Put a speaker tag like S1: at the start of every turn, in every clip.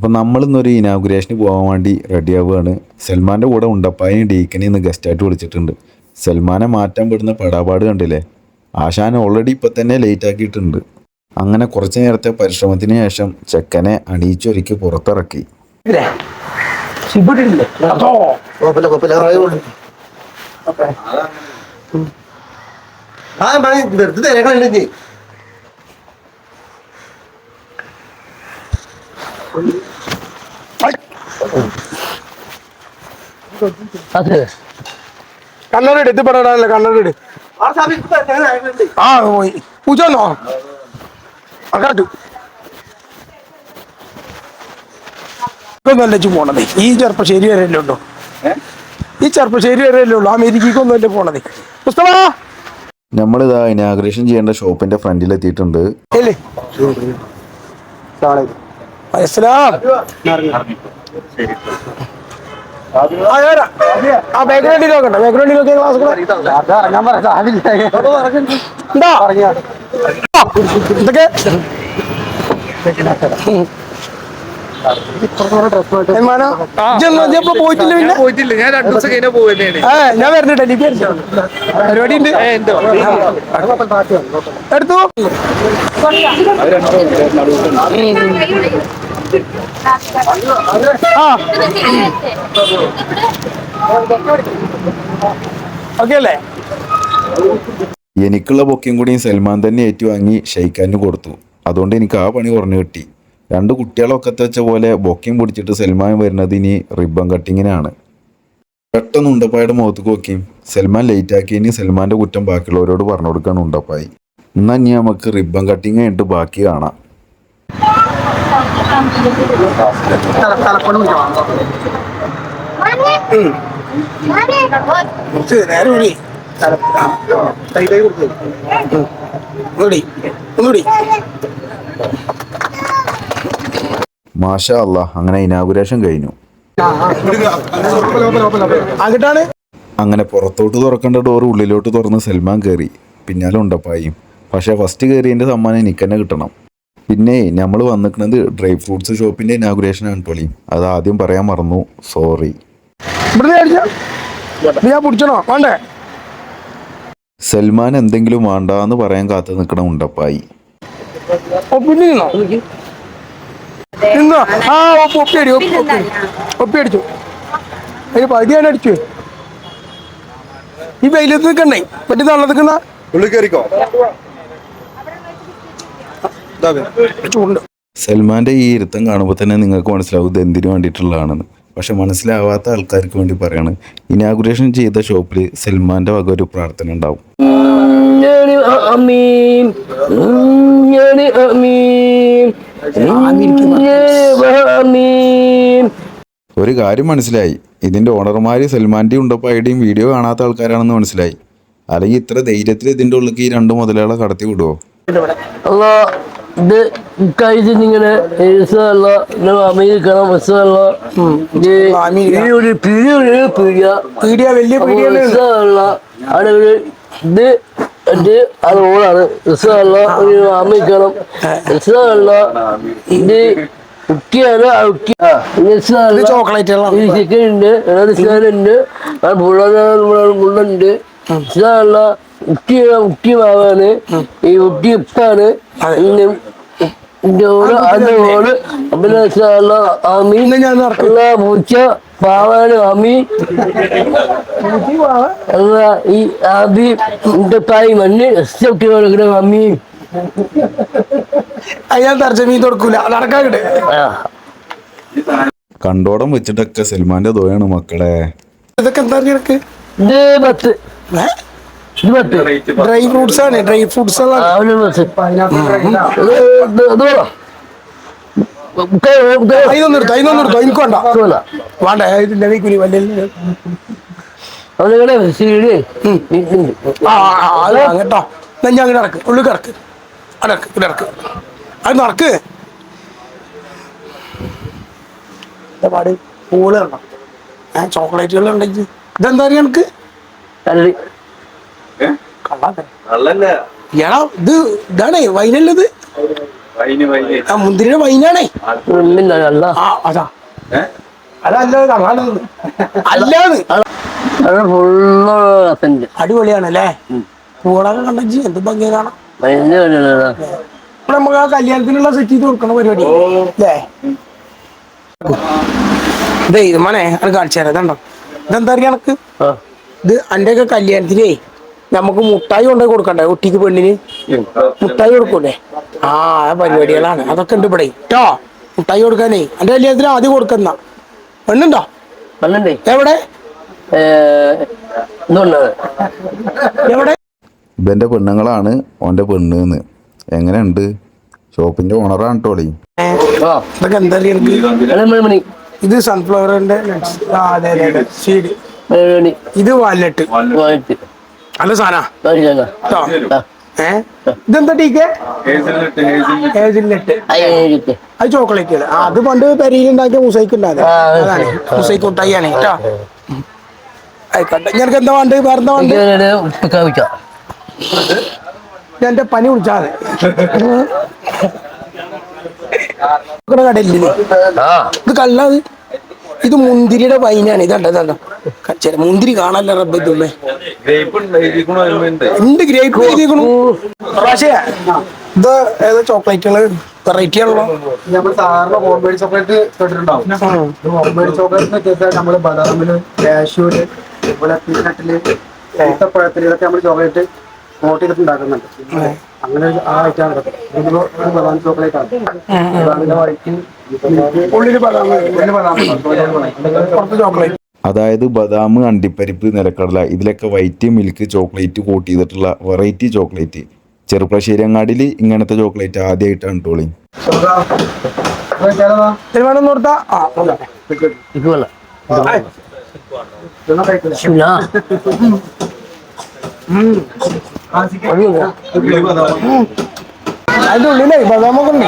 S1: അപ്പം നമ്മളിന്നൊരു ഇനാഗുറേഷന് പോകാൻ വേണ്ടി റെഡി ആവുകയാണ്. സൽമാന്റെ കൂടെ ഉണ്ടപ്പായും ഡീക്കനെ ഇന്ന് ഗസ്റ്റായിട്ട് വിളിച്ചിട്ടുണ്ട്. സൽമാനെ മാറ്റാൻ പെടുന്ന പെടാപാട് കണ്ടില്ലേ? ആശാൻ ഓൾറെഡി ഇപ്പം തന്നെ ലേറ്റ് ആക്കിയിട്ടുണ്ട്. അങ്ങനെ കുറച്ച് നേരത്തെ പരിശ്രമത്തിന് ശേഷം ചെക്കനെ അണിയിച്ചൊരുക്കി പുറത്തിറക്കി.
S2: ആ വെറുതെ തിരക്കുന്നുണ്ട്
S3: അതെ.
S4: കണ്ണട എടുത്ത് പടാനല്ലേ കണ്ണട എടു ആ പോയി. പൂച്ച വന്നോ? അക്കാട്ടു ഒന്നല്ല പോണത്. ഈ ചെറുപ്പശ്ശേരി വരെയല്ലേ ഉള്ളൂ. ഈ ചെറുപ്പശ്ശേരി വരെയല്ലേ ഉള്ളൂ. അമേരിക്കക്കൊന്നും അല്ലേ പോണത്. പുസ്തക
S1: നമ്മളിതാ ഇനാഗ്രേഷൻ ചെയ്യേണ്ട ഷോപ്പിന്റെ ഫ്രണ്ടിലെത്തിയിട്ടുണ്ട്.
S4: അല്ലേ അസ്സലാം. ആ, ബാക്ക്ഗ്രൗണ്ടിൽ നോക്കണ്ട ബാക്ക്ഗ്രൗണ്ടിൽ നോക്കിയ ക്ലാസ് ഉണ്ടോ ഇതൊക്കെ. പോയിട്ടില്ല പിന്നെ?
S5: പോയിട്ടില്ല. ഞാൻ രണ്ടു ദിവസം കഴിഞ്ഞാൽ പോവുകയാണ്
S4: ആ ഞാൻ വരുന്നുണ്ട് എനിക്ക് പരിപാടി ഉണ്ട് എടുത്തു? ഓക്കെ അല്ലേ?
S1: എനിക്കുള്ള ബൊക്കയും കൂടി സൽമാൻ തന്നെ ഏറ്റുവാങ്ങി ഷെയ്ഖാന് കൊടുത്തു. അതുകൊണ്ട് എനിക്ക് ആ പണി കുറഞ്ഞു കിട്ടി. രണ്ട് കുട്ടികളൊക്കെ വെച്ച പോലെ ബൊക്കിങ് പിടിച്ചിട്ട് സൽമാൻ വരുന്നത് ഇനി റിബൺ കട്ടിങ്ങിനാണ് പെട്ടെന്ന് ഉണ്ടപ്പായുടെ മുഖത്ത് നോക്കിയും സൽമാൻ ലേറ്റ് ഇനി സൽമാന്റെ കുറ്റം ബാക്കിയുള്ളവരോട് പറഞ്ഞു കൊടുക്കാണ് ഉണ്ടപ്പായി. എന്നാ ഇനി നമുക്ക് റിബൺ കട്ടിങ് ആയിട്ട് ബാക്കി കാണാം.
S4: നേരം കൂടി ഒന്നുകൂടി ഒന്നുകൂടി
S1: മാഷാ അല്ലാ അങ്ങനെ ഇനാഗുരേഷൻ കഴിഞ്ഞു. അങ്ങനെ പുറത്തോട്ട് തുറക്കേണ്ട ഡോർ ഉള്ളിലോട്ട് തുറന്ന് സൽമാൻ കയറി പിന്നാലെ ഉണ്ടപ്പായും. പക്ഷേ ഫസ്റ്റ് കയറിയതിന്റെ സമ്മാനം എനിക്ക് തന്നെ കിട്ടണം. പിന്നെ നമ്മൾ വന്നിക്കുന്നത് ഡ്രൈ ഫ്രൂട്ട്സ് ഷോപ്പിന്റെ ഇനാഗുറേഷൻ ആണ് ടോളി അത് ആദ്യം പറയാൻ മറന്നു. സോറി സൽമാൻ എന്തെങ്കിലും വേണ്ടാന്ന് പറയാൻ കാത്തു നിൽക്കണം ഉണ്ടപ്പായി.
S4: നിന്നോ? ആ ഒപ്പ് ഒപ്പി അടി ഒപ്പി ഒപ്പി. അടി. ഒപ്പി അടിച്ചു. അടിച്ചു. ഈ വെയിലത്ത് നിൽക്കണ്ടേ? പറ്റി തള്ള നിൽക്കണ
S2: ഉള്ളിൽ
S4: ചൂണ്ട്
S1: സൽമാന്റെ ഈ ഇരുത്തം കാണുമ്പോൾ തന്നെ നിങ്ങൾക്ക് മനസ്സിലാവും ഇത് എന്തിനു വേണ്ടിയിട്ടുള്ളതാണെന്ന്. പക്ഷെ മനസ്സിലാവാത്ത ആൾക്കാർക്ക് വേണ്ടി പറയാണ് ഇനാഗുറേഷൻ ചെയ്ത ഷോപ്പിൽ സൽമാന്റെ വക ഒരു പ്രാർത്ഥന ഉണ്ടാവും.
S3: അമീൻ. അമീൻ.
S1: ഒരു കാര്യം മനസ്സിലായി. ഇതിന്റെ ഓണർമാർ സൽമാന്റെയും ഉണ്ടപ്പായുടെയും വീഡിയോ കാണാത്ത ആൾക്കാരാണെന്ന് മനസ്സിലായി. അല്ലെങ്കിൽ ഇത്ര ധൈര്യത്തിൽ ഇതിന്റെ ഉള്ളിലേക്ക് ഈ രണ്ട് മുതലാളെ കടത്തി
S3: വിടുവോ? അമേരിക്കണം ഒരു
S4: വലിയ
S3: അവിടെ ഇത് ഇത് അത് ഓളാണ്. ഒരു ചിക്കൻ ഉണ്ട് ഉണ്ട് മുള്ളുണ്ട് ഉക്കിയ കുട്ടി മാവാണ്. ഈ കുട്ടി ഉപ്പാണ്. പൂച്ച ഈ മണ്ണ് കൊടുക്കണ അമ്മി
S4: അയാൾ കൊടുക്കൂല
S1: കണ്ടോടം വെച്ചിട്ടൊക്കെ സൽമാന്റെ ദോയാണ് മക്കളെ.
S4: ഇതൊക്കെ എന്താ
S3: ഇത് ഇത് പത്ത്.
S4: ഡ്രൈ ഫ്രൂട്ട്സ് ആണ് ഡ്രൈ ഫ്രൂട്ട്സ്
S3: ആണ് ഒരു പത്ത് ഇത് ഇത് ഇത് വേണോ? മുക്കാൽ മുക്കാൽ
S4: അതിനൊന്നും എടുത്തോ അതിനൊന്നും എടുത്തോ എനിക്ക് വേണ്ട.
S3: വേണ്ട.
S4: വേണ്ട ഇതില്ല വീക്കുലി വലിയ ആ ആ, ആ, അത് അങ്ങട്ടോ എന്നാ ഞാൻ അങ്ങനെ കിടക്ക്. അടക്ക് ഇടയ്ക്ക് ഇറക്ക്. അത് നടക്ക് എന്താ പാട്? പൂൾ ഇടണം. ഏ ചോക്ലേറ്റുകൾ ഉണ്ടെങ്കിൽ. ഇതെന്താ അറിയാ എനിക്ക് എടാ ഇത് ഇതാണ് വൈനല്ലത്. ആ മുന്തിരിയുടെ വൈനാണേ. ആ അതാ. അതല്ല കാണാനുള്ളത് അല്ലാന്ന്.
S3: അത് ഫുള്ള് കസന്റ്
S4: അടിപൊളിയാണ് അല്ലേ പൂളൊക്കെ കണ്ടെങ്കിൽ എന്ത് ഭംഗിയ കാണാം നമുക്ക് ആ കല്യാണത്തിനുള്ള സെറ്റ് ചെയ്ത് കൊടുക്കണ പരിപാടി. അല്ലേ? ഇതേ ഇത് മോനെ അത് കാണിച്ചു തരാം. ഇതുണ്ടോ ഇതെന്താ അറിയാം എനക്ക് ഇത് എന്റെ ഒക്കെ കല്യാണത്തിനേ നമുക്ക് മുട്ടായി കൊണ്ടുപോയി കൊടുക്കണ്ടേ? കുട്ടിക്ക് പെണ്ണിന്? മുട്ടായി കൊടുക്കൂലേ? ആ പരിപാടികളാണ്. അതൊക്കെ ഉണ്ട് ഇവിടെ. കേട്ടോ മുട്ടായി കൊടുക്കാനേ. എന്റെ കല്യാണത്തിന് ആദ്യം കൊടുക്കുന്ന. പെണ്ണുണ്ടോ? എവിടെ? എവിടെ?
S1: ഇവന്റെ പെണ്ണുങ്ങളാണ്. ഓന്റെ പെണ്ണ് എന്ന് എങ്ങനെയുണ്ട്? ഷോപ്പിന്റെ ഓണറാണ് കേട്ടോളി.
S3: ആ.
S4: ഇതൊക്കെ എന്താ? ഇത് സൺഫ്ലവറിന്റെ ഇത് വാലറ്റ്
S3: പോയിട്ട്
S4: നല്ല സാധന ഇതെന്താ ടീക്കെ അത് ചോക്ലേറ്റ് അത് പണ്ട് പെരിയിൽ ഉണ്ടാക്കിയ മുസൈക്ക് ഉണ്ടാകും അതാണ്. മുസൈക്ക് മുട്ടായിയാണ്. കേട്ടോ ആയിക്കോട്ടെ ഞങ്ങൾക്ക് എന്താ വേണ്ട വേറെന്താ വേണ്ട
S3: ഉപ്പിക്കാൻ വെക്കാം
S4: എന്റെ പനി വിളിച്ചാൽ മതി. ഇത് കള്ളത് ഇത്. മുന്തിരിയുടെ വൈനാണ് ഇതണ്ട ഇതണ്ട മുന്തിരി കാണല്ലേ റബ്ബ് ഇതുമ്മേ. ഉണ്ട് ഗ്രേപ്പ് എഴുതിക്കണു ഇത് ഏതോ ചോക്ലേറ്റുകൾ വെറൈറ്റി ആണല്ലോ.
S2: നമ്മൾ സാധാരണ ചോക്ലേറ്റ് കേട്ടിട്ടുണ്ടാവും. നമ്മൾ ബദാമിൽ കാഷ്യൂൽ അതുപോലെ പീനട്ടിൽ ഏത്തപ്പഴത്തിൽ ഇതൊക്കെ നമ്മൾ ചോക്ലേറ്റ് നോട്ട് ചെയ്തിട്ട് ഉണ്ടാക്കുന്നുണ്ട്. അങ്ങനെ ഒരു ആ ഐറ്റം ആണ്. ഇതിപ്പോ ഒരു ബദാം ചോക്ലേറ്റ് ആണ്. ബദാമിന്റെ വൈറ്റ്
S4: ഉള്ളിൽ ബദാം
S2: ഉള്ളിൽ ബദാം
S4: പുറത്ത് ചോക്ലേറ്റ്
S1: അതായത് ബദാം അണ്ടിപ്പരിപ്പ് നിലക്കടല ഇതിലൊക്കെ വൈറ്റ് മിൽക്ക് ചോക്ലേറ്റ് കൂട്ടി ചെയ്തിട്ടുള്ള വെറൈറ്റി ചോക്ലേറ്റ് ചെറുപ്പശ്ശേരി അങ്ങാടിയിൽ ഇങ്ങനത്തെ ചോക്ലേറ്റ് ആദ്യമായിട്ടാണ്
S4: അതിന്റെ ഉള്ളിലേ ബദാമൊക്കെ ഉണ്ട്.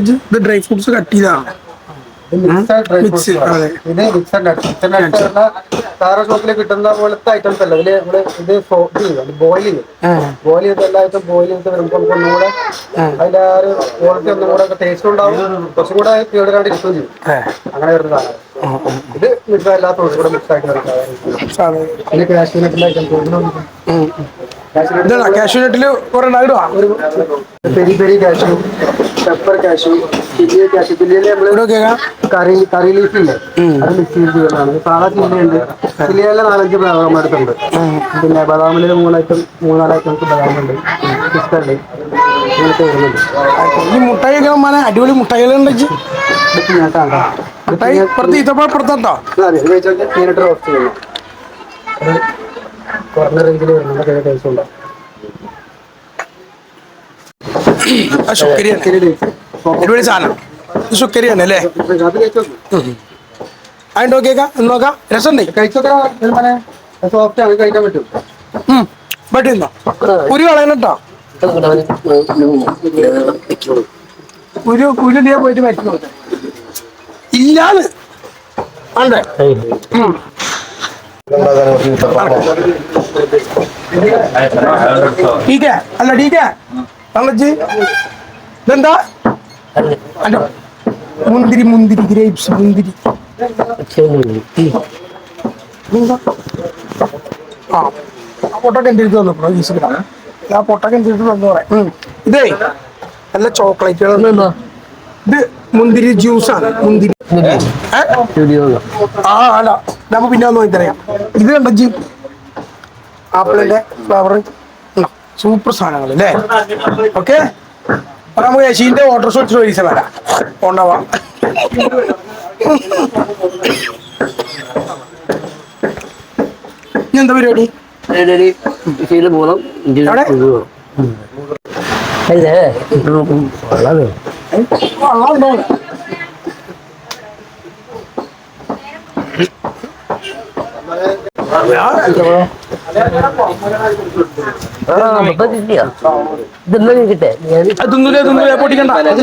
S4: ഇജ്ജ്? ഇത്? ഡ്രൈ ഫ്രൂട്ട്സ് കട്ട് ചെയ്താണ് മിക്സ് അതെ.
S2: ഇത് മിക്സഡ് സാധാരണ ഷോപ്പിൽ കിട്ടുന്ന പോലത്തെ ഐറ്റംസ് അല്ല. ഇതിൽ നമ്മൾ ഇത് ബോയിൽ ചെയ്യും. ബോയിൽ ചെയ്ത് എല്ലാ ഐറ്റം ബോയിൽ ചെയ്ത് വരുമ്പോൾ നമുക്ക് ഒന്നുകൂടെ അതിന്റെ ആ ഒരു ക്വാളിറ്റി ഒന്നും കൂടെ ടേസ്റ്റ് ഉണ്ടാവും. കുറച്ചും കൂടെ കേടുകാണ്ട് കിട്ടുകയും ചെയ്യും. അങ്ങനെ വരുന്നതാണ് ഇത് മിക്സ് അല്ലാത്ത കൂടെ മിക്സ് ആയിട്ട്
S4: സാധനം.
S2: പിന്നെ കാശ്മീർ നട്ടിന്റെ ഐറ്റംസ്
S4: നട്ടിൽ കുറെ
S2: ഒരു peri peri cashew pepper cashew chilli cashew
S4: ചില്ലിയിൽ നമ്മൾ
S2: കറി കറി ലീഫ് ഇല്ലേ? അത് മിക്സ് ചെയ്ത് ചെയ്യുന്നതാണ് സാധാ ചില്ലിയുണ്ട് ചില്ലിയിലെ നാലഞ്ച് ഫ്ലേവർ അടുത്തുണ്ട്. പിന്നെ ബദാമിൽ മൂന്നായിട്ടും മൂന്നാൽ ഐറ്റംസ് ബദാമുണ്ട് പിസ്ത ഉണ്ട് വരുന്നുണ്ട്.
S4: ഈ മുട്ടായി ഒക്കെ മന അടിപൊളി മുട്ടായികളുണ്ട് മുട്ടായി പുറത്ത്
S2: അതെ റോസ്റ്റ് ചെയ്യുന്നു. കുറഞ്ഞ റേഞ്ചിൽ വരുന്നുണ്ട്. ടേസ്റ്റ്
S4: ആ ശുക്കരിയാണ് അടിപൊളി സാധനം. ഇത് ശുക്കരിയാണ് അല്ലേ?
S2: അത് കഴിച്ചു
S4: അതിന്റെ നോക്കിയേക്കാം എന്ന് നോക്കാം.
S2: രസം
S4: പറ്റുന്നോ കുരു കളയണട്ടോ കുരു കുരു നീ പോയിട്ട് മരിച്ചു ഇല്ലാന്ന്. ആണ്ടേ? ഉം. ടീക്കേ അല്ല ടീക്കേ തള്ളച്ച് ഇതെന്താ? അല്ല മുന്തിരി മുന്തിരി ഗ്രേപ്സ് മുന്തിരി? ആ പൊട്ടൊക്കെ എന്റെ അടുത്ത് വന്നു ഈസിക്കടാ ആ പൊട്ടൊക്കെ എന്റെ അടുത്ത് വന്നു പറയാം. ഇതേ നല്ല ചോക്ലേറ്റുകൾ ഇത് മുന്തിരി ജ്യൂസാണ് മുന്തിരി. ഏ? ആ അല്ല. നമ്മ പിന്നെ ഒന്ന് തരാം ഇത് കണ്ട ജി? ആപ്പിളിന്റെ ഫ്ലവർ സൂപ്പർ സാധനങ്ങൾ അല്ലേ? ഓക്കെ? നമുക്ക് യശീന്റെ ഓർഡർ സോഴ്സ് പൈസ വരാം. കൊണ്ടാവാ ഇനി എന്താ പരിപാടി? തിന്നൂലേ തിന്നൂലേ പൊട്ടിക്കണ്ട അത്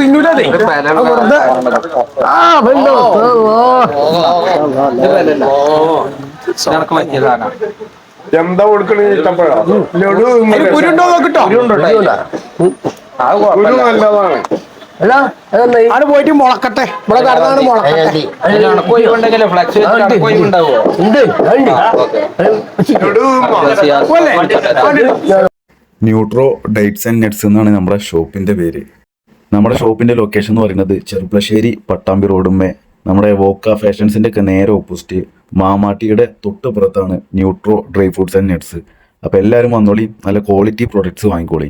S4: തിന്നൂലേ വെറുതെ
S3: ആ
S6: എന്താ കൊടുക്കണേ ഇഷ്ടപ്പെടാ ലഡു
S4: അതിന് കുരുണ്ടോ നോക്കിട്ടോ.
S6: കുരു നല്ലതാണ്.
S3: അല്ല
S4: അവിടെ പോയിട്ട് മുളക്കട്ടെ. ഇവിടെ കടന്നാണ് മുളക്കട്ടെ.
S1: ന്യൂട്രോ ഡൈറ്റ്സ് ആൻഡ് നെറ്റ്സ് എന്നാണ് നമ്മുടെ ഷോപ്പിന്റെ പേര്. നമ്മുടെ ഷോപ്പിന്റെ ലൊക്കേഷൻ എന്ന് പറയുന്നത് ചെറുപ്പശ്ശേരി പട്ടാമ്പി റോഡുമേ നമ്മുടെ വോക്ക ഫാഷൻസിന്റെ ഒക്കെ നേരെ ഓപ്പോസിറ്റ് മാമാട്ടിയുടെ തൊട്ടുപുറത്താണ് Nutro dry fruits and nuts. അപ്പോൾ എല്ലാവരും വന്നോളി നല്ല ക്വാളിറ്റി പ്രൊഡക്ട്സ് വാങ്ങിക്കോളി.